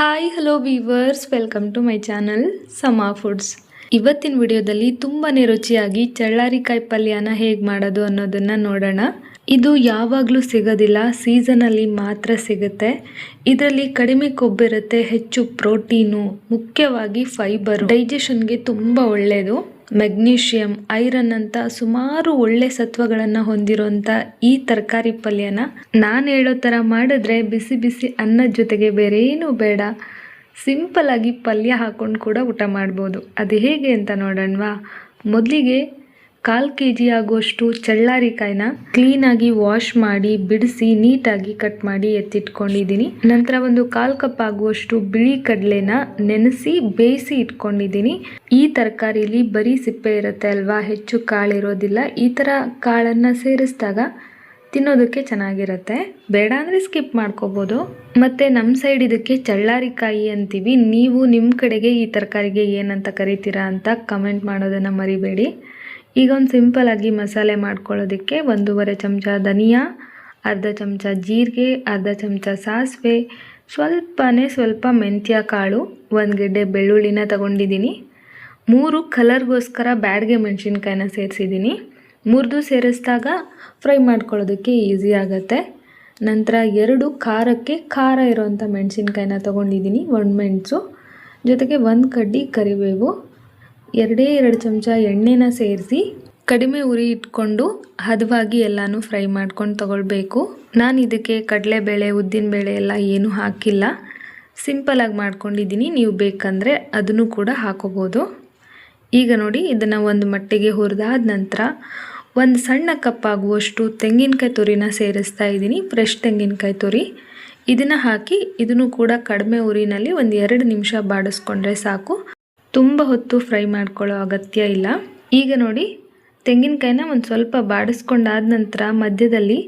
Hi hello viewers welcome to my channel Sama foods ಇವತ್ತಿನ ವಿಡಿಯೋದಲ್ಲಿ ತುಂಬಾ ರುಚಿಯಾಗಿ ಚಳ್ಳಾರಿಕಾಯಿ ಪಲ್ಯನ ಹೇಗೆ ಮಾಡೋದು ಅನ್ನೋದನ್ನ ನೋಡೋಣ. ಇದು ಯಾವಾಗಲೂ ಸಿಗೋದಿಲ್ಲ ಸೀಸನಲ್ಲಿ ಮಾತ್ರ ಸಿಗುತ್ತೆ. ಇದರಲ್ಲಿ ಕಡಿಮೆ ಕೊಬ್ಬಿರುತ್ತೆ ಹೆಚ್ಚು ಪ್ರೋಟೀನು ಮುಖ್ಯವಾಗಿ ಫೈಬರ್ ಡೈಜೆಷನ್ಗೆ ತುಂಬ ಒಳ್ಳೆಯದು ಮೆಗ್ನೀಷಿಯಂ, ಐರನ್ ಅಂತ ಸುಮಾರು ಒಳ್ಳೆ ಸತ್ವಗಳನ್ನು ಹೊಂದಿರುವಂಥ ಈ ತರಕಾರಿ ಪಲ್ಯನ ನಾನು ಹೇಳೋ ಥರ ಮಾಡಿದ್ರೆ ಬಿಸಿ ಬಿಸಿ ಅನ್ನದ ಜೊತೆಗೆ ಬೇರೆ ಏನೂ ಬೇಡ. ಸಿಂಪಲ್ ಆಗಿ ಪಲ್ಯ ಹಾಕೊಂಡು ಕೂಡ ಊಟ ಮಾಡ್ಬೋದು. ಅದು ಹೇಗೆ ಅಂತ ನೋಡೋಣವಾ? ಮೊದಲಿಗೆ ಕಾಲು ಕೆ ಜಿ ಆಗುವಷ್ಟು ಚಳ್ಳಾರಿಕಾಯಿನ ಕ್ಲೀನಾಗಿ ವಾಶ್ ಮಾಡಿ, ಬಿಡಿಸಿ, ನೀಟಾಗಿ ಕಟ್ ಮಾಡಿ ಎತ್ತಿಟ್ಕೊಂಡಿದ್ದೀನಿ. ನಂತರ ಒಂದು ಕಾಲು ಕಪ್ ಆಗುವಷ್ಟು ಬಿಳಿ ಕಡಲೆನ ನೆನೆಸಿ, ಬೇಯಿಸಿ ಇಟ್ಕೊಂಡಿದ್ದೀನಿ. ಈ ತರಕಾರಿಲಿ ಬರೀ ಸಿಪ್ಪೆ ಇರುತ್ತೆ ಅಲ್ವಾ? ಹೆಚ್ಚು ಕಾಳಿರೋದಿಲ್ಲ ಈ ಥರ ಕಾಳನ್ನು ಸೇರಿಸಿದಾಗ ತಿನ್ನೋದಕ್ಕೆ ಚೆನ್ನಾಗಿರುತ್ತೆ. ಬೇಡ ಅಂದರೆ ಸ್ಕಿಪ್ ಮಾಡ್ಕೋಬೋದು. ಮತ್ತು ನಮ್ಮ ಸೈಡ್ ಇದಕ್ಕೆ ಚಳ್ಳಾರಿಕಾಯಿ ಅಂತೀವಿ. ನೀವು ನಿಮ್ಮ ಕಡೆಗೆ ಈ ತರಕಾರಿಗೆ ಏನಂತ ಕರಿತೀರಾ ಅಂತ ಕಮೆಂಟ್ ಮಾಡೋದನ್ನು ಮರಿಬೇಡಿ. ಈಗ ಒಂದು ಸಿಂಪಲಾಗಿ ಮಸಾಲೆ ಮಾಡ್ಕೊಳ್ಳೋದಕ್ಕೆ ಒಂದೂವರೆ ಚಮಚ ಧನಿಯಾ, ಅರ್ಧ ಚಮಚ ಜೀರಿಗೆ, ಅರ್ಧ ಚಮಚ ಸಾಸಿವೆ, ಸ್ವಲ್ಪನೇ ಸ್ವಲ್ಪ ಮೆಂತ್ಯ ಕಾಳು ಒಂದು ಗೆಡ್ಡೆ ಬೆಳ್ಳುಳ್ಳಿನ ತಗೊಂಡಿದ್ದೀನಿ. ಮೂರು ಕಲರ್ಗೋಸ್ಕರ ಬ್ಯಾಡ್ಗೆ ಮೆಣಸಿನ್ಕಾಯಿನ ಸೇರಿಸಿದ್ದೀನಿ. ಮುರಿದು ಸೇರಿಸಿದಾಗ ಫ್ರೈ ಮಾಡ್ಕೊಳ್ಳೋದಕ್ಕೆ ಈಸಿ ಆಗುತ್ತೆ. ನಂತರ ಎರಡು ಖಾರಕ್ಕೆ ಖಾರ ಇರೋವಂಥ ಮೆಣಸಿನ್ಕಾಯಿನ ತೊಗೊಂಡಿದ್ದೀನಿ ಒಣಮೆಣಸು ಜೊತೆಗೆ ಒಂದು ಕಡ್ಡಿ ಕರಿಬೇವು. ಎರಡೇ ಎರಡು ಚಮಚ ಎಣ್ಣೆನ ಸೇರಿಸಿ ಕಡಿಮೆ ಉರಿ ಇಟ್ಕೊಂಡು ಹದವಾಗಿ ಎಲ್ಲನೂ ಫ್ರೈ ಮಾಡ್ಕೊಂಡು ತಗೊಳ್ಬೇಕು. ನಾನು ಇದಕ್ಕೆ ಕಡಲೆಬೇಳೆ, ಉದ್ದಿನಬೇಳೆ ಎಲ್ಲ ಏನೂ ಹಾಕಿಲ್ಲ. ಸಿಂಪಲಾಗಿ ಮಾಡ್ಕೊಂಡಿದ್ದೀನಿ. ನೀವು ಬೇಕಂದರೆ ಅದನ್ನು ಕೂಡ ಹಾಕೋಬೋದು. ಈಗ ನೋಡಿ, ಇದನ್ನು ಒಂದು ಮಟ್ಟಿಗೆ ಹುರಿದಾದ ನಂತರ ಒಂದು ಸಣ್ಣ ಕಪ್ಪಾಗುವಷ್ಟು ತೆಂಗಿನಕಾಯಿ ತುರಿನ ಸೇರಿಸ್ತಾ ಇದ್ದೀನಿ. ಫ್ರೆಶ್ ತೆಂಗಿನಕಾಯಿ ತುರಿ. ಇದನ್ನು ಹಾಕಿ, ಇದನ್ನು ಕೂಡ ಕಡಿಮೆ ಉರಿನಲ್ಲಿ ಒಂದು ಎರಡು ನಿಮಿಷ ಬಾಡಿಸ್ಕೊಂಡ್ರೆ ಸಾಕು. ತುಂಬ ಹೊತ್ತು ಫ್ರೈ ಮಾಡ್ಕೊಳ್ಳೋ ಅಗತ್ಯ ಇಲ್ಲ. ಈಗ ನೋಡಿ, ತೆಂಗಿನಕಾಯಿನ ಒಂದು ಸ್ವಲ್ಪ ಬಾಡಿಸ್ಕೊಂಡಾದ ನಂತರ ಮಧ್ಯದಲ್ಲಿ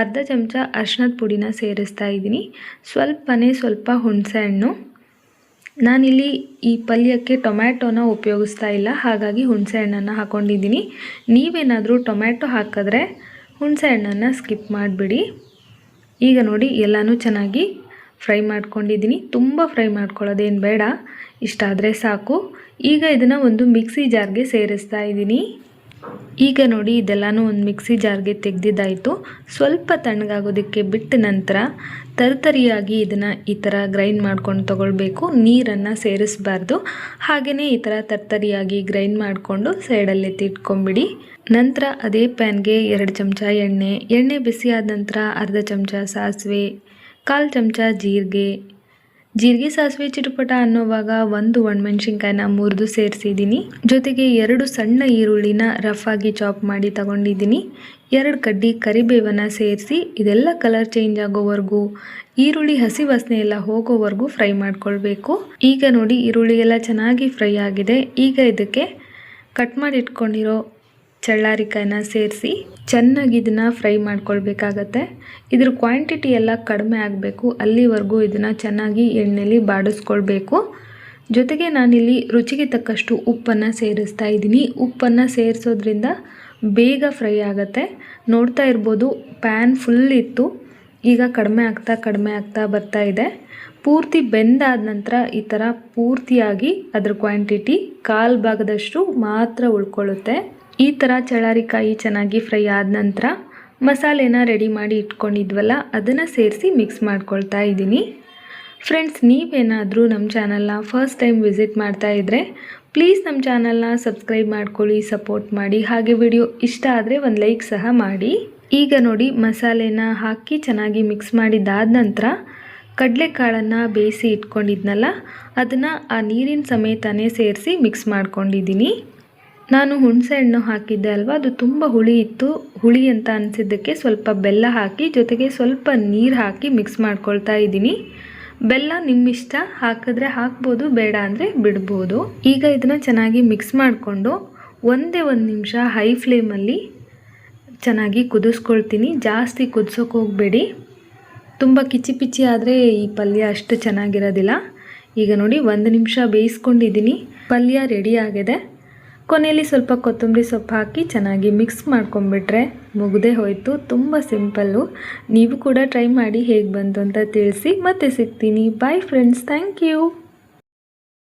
ಅರ್ಧ ಚಮಚ ಅರ್ಶಿನದ ಪುಡಿನ ಸೇರಿಸ್ತಾ ಇದ್ದೀನಿ. ಸ್ವಲ್ಪನೇ ಸ್ವಲ್ಪ ಹುಣಸೆ ಹಣ್ಣು. ನಾನಿಲ್ಲಿ ಈ ಪಲ್ಯಕ್ಕೆ ಟೊಮ್ಯಾಟೊನ ಉಪಯೋಗಿಸ್ತಾ ಇಲ್ಲ, ಹಾಗಾಗಿ ಹುಣಸೆ ಹಣ್ಣನ್ನು ಹಾಕ್ಕೊಂಡಿದ್ದೀನಿ ನೀವೇನಾದರೂ ಟೊಮ್ಯಾಟೊ ಹಾಕಿದ್ರೆ ಹುಣಸೆ ಹಣ್ಣನ್ನು ಸ್ಕಿಪ್ ಮಾಡಿಬಿಡಿ. ಈಗ ನೋಡಿ, ಎಲ್ಲನೂ ಚೆನ್ನಾಗಿ ಫ್ರೈ ಮಾಡ್ಕೊಂಡಿದ್ದೀನಿ. ತುಂಬ ಫ್ರೈ ಮಾಡ್ಕೊಳ್ಳೋದೇನು ಬೇಡ. ಇಷ್ಟಾದರೆ ಸಾಕು. ಈಗ ಇದನ್ನು ಒಂದು ಮಿಕ್ಸಿ ಜಾರ್ಗೆ ಸೇರಿಸ್ತಾ ಇದ್ದೀನಿ. ಈಗ ನೋಡಿ ಇದೆಲ್ಲನೂ ಒಂದು ಮಿಕ್ಸಿ ಜಾರ್ಗೆ ತೆಗೆದಿದ್ದಾಯಿತು. ಸ್ವಲ್ಪ ತಣ್ಣಗಾಗೋದಕ್ಕೆ ಬಿಟ್ಟ ನಂತರ ತರ್ತರಿಯಾಗಿ ಇದನ್ನು ಈ ಥರ ಗ್ರೈಂಡ್ ಮಾಡ್ಕೊಂಡು ತೊಗೊಳ್ಬೇಕು. ನೀರನ್ನು ಸೇರಿಸಬಾರ್ದು. ಹಾಗೆಯೇ ಈ ಥರ ತರ್ತರಿಯಾಗಿ ಗ್ರೈಂಡ್ ಮಾಡಿಕೊಂಡು ಸೈಡಲ್ಲಿ ತಿಟ್ಕೊಂಬಿಡಿ. ನಂತರ ಅದೇ ಪ್ಯಾನ್ಗೆ ಎರಡು ಚಮಚ ಎಣ್ಣೆ. ಎಣ್ಣೆ ಬಿಸಿಯಾದ ನಂತರ ಅರ್ಧ ಚಮಚ ಸಾಸಿವೆ. ಕಾಲು ಚಮಚ ಜೀರಿಗೆ ಜೀರಿಗೆ ಸಾಸಿವೆ ಚಿಟುಪಟ ಅನ್ನೋವಾಗ ಒಂದು ಒಣಮೆಣ್ಸಿನ್ಕಾಯಿನ ಮುರಿದು ಸೇರಿಸಿದ್ದೀನಿ. ಜೊತೆಗೆ ಎರಡು ಸಣ್ಣ ಈರುಳ್ಳಿನ ರಫ್ ಆಗಿ ಚಾಪ್ ಮಾಡಿ ತಗೊಂಡಿದ್ದೀನಿ. ಎರಡು ಕಡ್ಡಿ ಕರಿಬೇವನ್ನು ಸೇರಿಸಿ ಇದೆಲ್ಲ ಕಲರ್ ಚೇಂಜ್ ಆಗೋವರೆಗೂ, ಈರುಳ್ಳಿ ಹಸಿ ವಾಸನೆ ಎಲ್ಲ ಹೋಗೋವರೆಗೂ ಫ್ರೈ ಮಾಡ್ಕೊಳ್ಬೇಕು. ಈಗ ನೋಡಿ ಈರುಳ್ಳಿ ಎಲ್ಲ ಚೆನ್ನಾಗಿ ಫ್ರೈ ಆಗಿದೆ. ಈಗ ಇದಕ್ಕೆ ಕಟ್ ಮಾಡಿ ಇಟ್ಕೊಂಡಿರೋ ಚಳ್ಳಾರಿಕಾಯಿನ ಸೇರಿಸಿ ಚೆನ್ನಾಗಿ ಇದನ್ನು ಫ್ರೈ ಮಾಡ್ಕೊಳ್ಬೇಕಾಗತ್ತೆ. ಇದ್ರ ಕ್ವಾಂಟಿಟಿ ಎಲ್ಲ ಕಡಿಮೆ ಆಗಬೇಕು. ಅಲ್ಲಿವರೆಗೂ ಇದನ್ನು ಚೆನ್ನಾಗಿ ಎಣ್ಣೆಲಿ ಬಾಡಿಸ್ಕೊಳ್ಬೇಕು. ಜೊತೆಗೆ ನಾನಿಲ್ಲಿ ರುಚಿಗೆ ತಕ್ಕಷ್ಟು ಉಪ್ಪನ್ನು ಸೇರಿಸ್ತಾ ಇದ್ದೀನಿ. ಉಪ್ಪನ್ನು ಸೇರಿಸೋದ್ರಿಂದ ಬೇಗ ಫ್ರೈ ಆಗುತ್ತೆ. ನೋಡ್ತಾ ಇರ್ಬೋದು, ಪ್ಯಾನ್ ಫುಲ್ ಇತ್ತು. ಈಗ ಕಡಿಮೆ ಆಗ್ತಾ ಕಡಿಮೆ ಆಗ್ತಾ ಬರ್ತಾ ಇದೆ. ಪೂರ್ತಿ ಬೆಂದಾದ ನಂತರ ಈ ಥರ ಪೂರ್ತಿಯಾಗಿ ಅದರ ಕ್ವಾಂಟಿಟಿ ಕಾಲು ಭಾಗದಷ್ಟು ಮಾತ್ರ ಉಳ್ಕೊಳ್ಳುತ್ತೆ. ಈ ಥರ ಚಳ್ಳಾರಿಕಾಯಿ ಚೆನ್ನಾಗಿ ಫ್ರೈ ಆದ ನಂತರ ಮಸಾಲೆನ ರೆಡಿ ಮಾಡಿ ಇಟ್ಕೊಂಡಿದ್ವಲ್ಲ, ಅದನ್ನು ಸೇರಿಸಿ ಮಿಕ್ಸ್ ಮಾಡ್ಕೊಳ್ತಾ ಇದ್ದೀನಿ ಫ್ರೆಂಡ್ಸ್ ನೀವೇನಾದರೂ ನಮ್ಮ ಚಾನಲ್ನ ಫಸ್ಟ್ ಟೈಮ್ ವಿಸಿಟ್ ಮಾಡ್ತಾ ಇದ್ದರೆ ಪ್ಲೀಸ್ ನಮ್ಮ ಚಾನಲ್ನ ಸಬ್ಸ್ಕ್ರೈಬ್ ಮಾಡ್ಕೊಳ್ಳಿ ಸಪೋರ್ಟ್ ಮಾಡಿ. ಹಾಗೆ ವಿಡಿಯೋ ಇಷ್ಟ ಆದರೆ ಒಂದು ಲೈಕ್ ಸಹ ಮಾಡಿ. ಈಗ ನೋಡಿ ಮಸಾಲೆನ ಹಾಕಿ ಚೆನ್ನಾಗಿ ಮಿಕ್ಸ್ ಮಾಡಿದ್ದಾದ ನಂತರ ಕಡಲೆಕಾಳನ್ನು ಬೇಯಿಸಿ ಇಟ್ಕೊಂಡಿದ್ನಲ್ಲ, ಅದನ್ನು ಆ ನೀರಿನ ಸಮೇತನೇ ಸೇರಿಸಿ ಮಿಕ್ಸ್ ಮಾಡ್ಕೊಂಡಿದ್ದೀನಿ ನಾನು ಹುಣಸೆ ಹಣ್ಣು ಹಾಕಿದ್ದೆ ಅಲ್ವಾ? ಅದು ತುಂಬ ಹುಳಿ ಇತ್ತು. ಹುಳಿ ಅಂತ ಅನಿಸಿದ್ದಕ್ಕೆ ಸ್ವಲ್ಪ ಬೆಲ್ಲ ಹಾಕಿ, ಜೊತೆಗೆ ಸ್ವಲ್ಪ ನೀರು ಹಾಕಿ ಮಿಕ್ಸ್ ಮಾಡ್ಕೊಳ್ತಾ ಇದ್ದೀನಿ. ಬೆಲ್ಲ ನಿಮ್ಮಿಷ್ಟ. ಹಾಕಿದ್ರೆ ಹಾಕ್ಬೋದು, ಬೇಡ ಅಂದರೆ ಬಿಡ್ಬೋದು. ಈಗ ಇದನ್ನು ಚೆನ್ನಾಗಿ ಮಿಕ್ಸ್ ಮಾಡಿಕೊಂಡು ಒಂದೇ ಒಂದು ನಿಮಿಷ ಹೈ ಫ್ಲೇಮಲ್ಲಿ ಚೆನ್ನಾಗಿ ಕುದಿಸ್ಕೊಳ್ತೀನಿ. ಜಾಸ್ತಿ ಕುದಿಸೋಕೆ ಹೋಗಬೇಡಿ. ತುಂಬ ಕಿಚಿ ಪಿಚಿ ಆದರೆ ಈ ಪಲ್ಯ ಅಷ್ಟು ಚೆನ್ನಾಗಿರೋದಿಲ್ಲ. ಈಗ ನೋಡಿ, ಒಂದು ನಿಮಿಷ ಬೇಯಿಸ್ಕೊಂಡಿದ್ದೀನಿ. ಪಲ್ಯ ರೆಡಿ ಆಗಿದೆ. ಕೊನೆಯಲ್ಲಿ ಸ್ವಲ್ಪ ಕೊತ್ತಂಬರಿ ಸೊಪ್ಪು ಹಾಕಿ ಚೆನ್ನಾಗಿ ಮಿಕ್ಸ್ ಮಾಡ್ಕೊಂಬಿಟ್ರೆ ಮುಗದೆ ಹೋಯಿತು. ತುಂಬ ಸಿಂಪಲ್ಲು ನೀವು ಕೂಡ ಟ್ರೈ ಮಾಡಿ ಹೇಗೆ ಬಂತು ಅಂತ ತಿಳಿಸಿ ಮತ್ತೆ ಸಿಗ್ತೀನಿ. Bye friends thank you